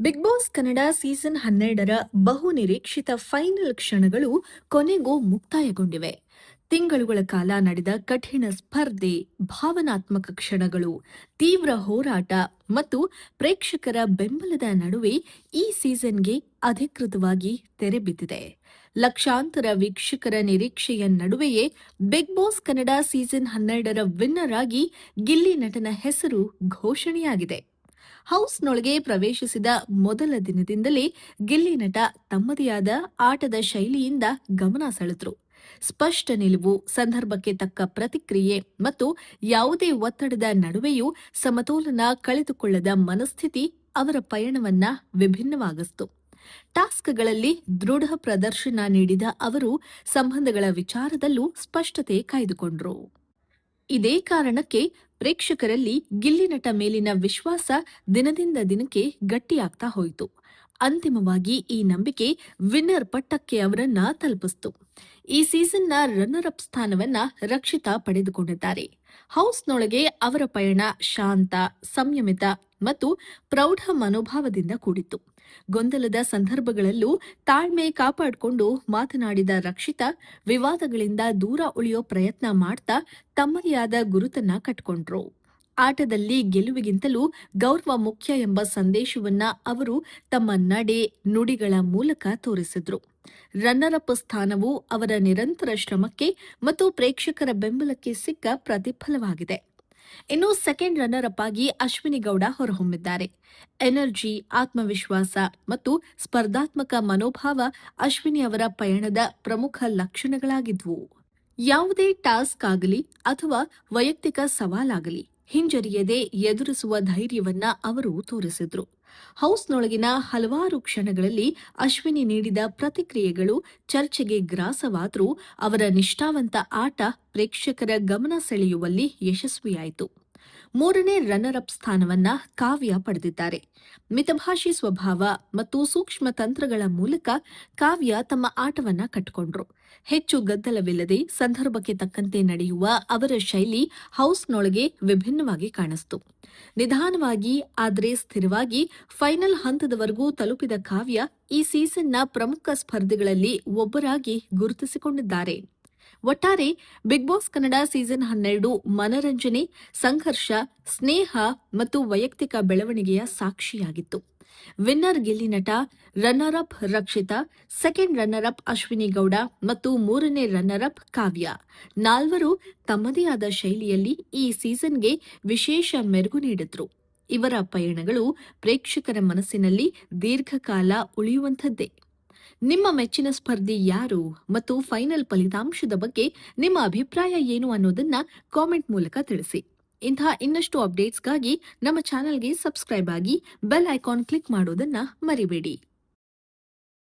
Big boss Kannada season ಹನ್ನೆರಡರ ಬಹು ನಿರೀಕ್ಷಿತ ಫೈನಲ್ ಕ್ಷಣಗಳು ಕೊನೆಗೂ ಮುಕ್ತಾಯಗೊಂಡಿವೆ. ತಿಂಗಳುಗಳ ಕಾಲ ನಡೆದ ಕಠಿಣ ಸ್ಪರ್ಧೆ, ಭಾವನಾತ್ಮಕ ಕ್ಷಣಗಳು, ತೀವ್ರ ಹೋರಾಟ ಮತ್ತು ಪ್ರೇಕ್ಷಕರ ಬೆಂಬಲದ ನಡುವೆ ಈ ಸೀಸನ್ಗೆ ಅಧಿಕೃತವಾಗಿ ತೆರೆಬಿದ್ದಿದೆ ಲಕ್ಷಾಂತರ ವೀಕ್ಷಕರ ನಿರೀಕ್ಷೆಯ ನಡುವೆಯೇ ಬಿಗ್ ಬಾಸ್ ಕನ್ನಡ ಸೀಸನ್ ಹನ್ನೆರಡರ ವಿನ್ನರ್ ಆಗಿ ಗಿಲ್ಲಿ ನಟನ ಹೆಸರು ಘೋಷಣೆಯಾಗಿದೆ. ಹೌಸ್ನೊಳಗೆ ಪ್ರವೇಶಿಸಿದ ಮೊದಲ ದಿನದಿಂದಲೇ ಗಿಲ್ಲಿ ನಟ ತಮ್ಮದೇ ಆದ ಆಟದ ಶೈಲಿಯಿಂದ ಗಮನ ಸೆಳೆದ್ರು. ಸ್ಪಷ್ಟ ನಿಲುವು, ಸಂದರ್ಭಕ್ಕೆ ತಕ್ಕ ಪ್ರತಿಕ್ರಿಯೆ ಮತ್ತು ಯಾವುದೇ ಒತ್ತಡದ ನಡುವೆಯೂ ಸಮತೋಲನ ಕಳೆದುಕೊಳ್ಳದ ಮನಸ್ಥಿತಿ ಅವರ ಪಯಣವನ್ನ ವಿಭಿನ್ನವಾಗಿಸಿತು. ಟಾಸ್ಕ್ಗಳಲ್ಲಿ ದೃಢ ಪ್ರದರ್ಶನ ನೀಡಿದ ಅವರು, ಸಂಬಂಧಗಳ ವಿಚಾರದಲ್ಲೂ ಸ್ಪಷ್ಟತೆ ಕಾಯ್ದುಕೊಂಡ್ರು. ಇದೇ ಕಾರಣಕ್ಕೆ ಪ್ರೇಕ್ಷಕರಲ್ಲಿ ಗಿಲ್ಲಿನಟ ಮೇಲಿನ ವಿಶ್ವಾಸ ದಿನದಿಂದ ದಿನಕ್ಕೆ ಗಟ್ಟಿಯಾಗ್ತಾ ಹೋಯಿತು. ಅಂತಿಮವಾಗಿ ಈ ನಂಬಿಕೆ ವಿನ್ನರ್ ಪಟ್ಟಕ್ಕೆ ಅವರನ್ನ ತಲುಪಿಸಿತು. ಈ ಸೀಸನ್ನ ರನ್ನರ್ ಅಪ್ ಸ್ಥಾನವನ್ನ ರಕ್ಷಿತಾ ಪಡೆದುಕೊಂಡಿದ್ದಾರೆ. ಹೌಸ್ನೊಳಗೆ ಅವರ ಪಯಣ ಶಾಂತ, ಸಂಯಮಿತ ಮತ್ತು ಪ್ರೌಢ ಮನೋಭಾವದಿಂದ ಕೂಡಿತ್ತು. ಗೊಂದಲದ ಸಂದರ್ಭಗಳಲ್ಲೂ ತಾಳ್ಮೆ ಕಾಪಾಡಿಕೊಂಡು ಮಾತನಾಡಿದ ರಕ್ಷಿತಾ, ವಿವಾದಗಳಿಂದ ದೂರ ಉಳಿಯೋ ಪ್ರಯತ್ನ ಮಾಡ್ತಾ ತಮ್ಮದೇ ಆದ ಗುರುತನ್ನ ಕಟ್ಕೊಂಡ್ರು. ಆಟದಲ್ಲಿ ಗೆಲುವಿಗಿಂತಲೂ ಗೌರವ ಮುಖ್ಯ ಎಂಬ ಸಂದೇಶವನ್ನ ಅವರು ತಮ್ಮ ನಡೆ ನುಡಿಗಳ ಮೂಲಕ ತೋರಿಸಿದ್ರು. ರನ್ನರ್ ಅಪ್ ಸ್ಥಾನವು ಅವರ ನಿರಂತರ ಶ್ರಮಕ್ಕೆ ಮತ್ತು ಪ್ರೇಕ್ಷಕರ ಬೆಂಬಲಕ್ಕೆ ಸಿಕ್ಕ ಪ್ರತಿಫಲವಾಗಿದೆ. ಇನ್ನು ಸೆಕೆಂಡ್ ರನ್ನರ್ ಅಪ್ ಆಗಿ ಅಶ್ವಿನಿ ಗೌಡ ಹೊರಹೊಮ್ಮಿದ್ದಾರೆ. ಎನರ್ಜಿ, ಆತ್ಮವಿಶ್ವಾಸ ಮತ್ತು ಸ್ಪರ್ಧಾತ್ಮಕ ಮನೋಭಾವ ಅಶ್ವಿನಿ ಅವರ ಪಯಣದ ಪ್ರಮುಖ ಲಕ್ಷಣಗಳಾಗಿದ್ವು. ಯಾವುದೇ ಟಾಸ್ಕ್ ಆಗಲಿ ಅಥವಾ ವೈಯಕ್ತಿಕ ಸವಾಲಾಗಲಿ ಹಿಂಜರಿಯದೆ ಎದುರಿಸುವ ಧೈರ್ಯವನ್ನ ಅವರು ತೋರಿಸಿದ್ರು. ಹೌಸ್ನೊಳಗಿನ ಹಲವಾರು ಕ್ಷಣಗಳಲ್ಲಿ ಅಶ್ವಿನಿ ನೀಡಿದ ಪ್ರತಿಕ್ರಿಯೆಗಳು ಚರ್ಚೆಗೆ ಗ್ರಾಸವಾದರೂ ಅವರ ನಿಷ್ಠಾವಂತ ಆಟ ಪ್ರೇಕ್ಷಕರ ಗಮನ ಸೆಳೆಯುವಲ್ಲಿ ಯಶಸ್ವಿಯಾಯಿತು. ಮೂರನೇ ರನ್ನರ್ ಅಪ್ ಸ್ಥಾನವನ್ನ ಕಾವ್ಯ ಪಡೆದಿದ್ದಾರೆ. ಮಿತಭಾಷಿ ಸ್ವಭಾವ ಮತ್ತು ಸೂಕ್ಷ್ಮ ತಂತ್ರಗಳ ಮೂಲಕ ಕಾವ್ಯ ತಮ್ಮ ಆಟವನ್ನ ಕಟ್ಟಿಕೊಂಡ್ರು ಹೆಚ್ಚು ಗದ್ದಲವಿಲ್ಲದೆ ಸಂದರ್ಭಕ್ಕೆ ತಕ್ಕಂತೆ ನಡೆಯುವ ಅವರ ಶೈಲಿ ಹೌಸ್ನೊಳಗೆ ವಿಭಿನ್ನವಾಗಿ ಕಾಣಿಸ್ತು. ನಿಧಾನವಾಗಿ ಆದರೆ ಸ್ಥಿರವಾಗಿ ಫೈನಲ್ ಹಂತದವರೆಗೂ ತಲುಪಿದ ಕಾವ್ಯ ಈ ಸೀಸನ್ನ ಪ್ರಮುಖ ಸ್ಪರ್ಧಿಗಳಲ್ಲಿ ಒಬ್ಬರಾಗಿ ಗುರುತಿಸಿಕೊಂಡಿದ್ದಾರೆ. ಒಟ್ಟಾರೆ ಬಿಗ್ ಬಾಸ್ ಕನ್ನಡ ಸೀಸನ್ ಹನ್ನೆರಡು ಮನರಂಜನೆ, ಸಂಘರ್ಷ, ಸ್ನೇಹ ಮತ್ತು ವೈಯಕ್ತಿಕ ಬೆಳವಣಿಗೆಯ ಸಾಕ್ಷಿಯಾಗಿತ್ತು. Winner Gilli Nata runner up Rakshita second runner up Ashwini Gowda ಮತ್ತು ಮೂರನೇ ರನ್ನರ್ ಅಪ್ ಕಾವ್ಯ. ನಾಲ್ವರು ತಮ್ಮದೇ ಆದ ಶೈಲಿಯಲ್ಲಿ ಈ ಸೀಸನ್ಗೆ ವಿಶೇಷ ಮೆರುಗು ನೀಡಿದ್ರು. ಇವರ ಪಯಣಗಳು ಪ್ರೇಕ್ಷಕರ ಮನಸ್ಸಿನಲ್ಲಿ ದೀರ್ಘಕಾಲ ಉಳಿಯುವಂಥದ್ದೇ. ನಿಮ್ಮ ಮೆಚ್ಚಿನ ಸ್ಪರ್ಧಿ ಯಾರು ಮತ್ತು ಫೈನಲ್ ಫಲಿತಾಂಶದ ಬಗ್ಗೆ ನಿಮ್ಮ ಅಭಿಪ್ರಾಯ ಏನು ಅನ್ನೋದನ್ನ ಕಾಮೆಂಟ್ ಮೂಲಕ ತಿಳಿಸಿ. ಇಂತಹ ಇನ್ನಷ್ಟು ಅಪ್ಡೇಟ್ಸ್ಗಾಗಿ ನಮ್ಮ ಚಾನೆಲ್ಗೆ ಸಬ್ಸ್ಕ್ರೈಬ್ ಆಗಿ ಬೆಲ್ ಐಕಾನ್ ಕ್ಲಿಕ್ ಮಾಡೋದನ್ನ ಮರಿಬೇಡಿ.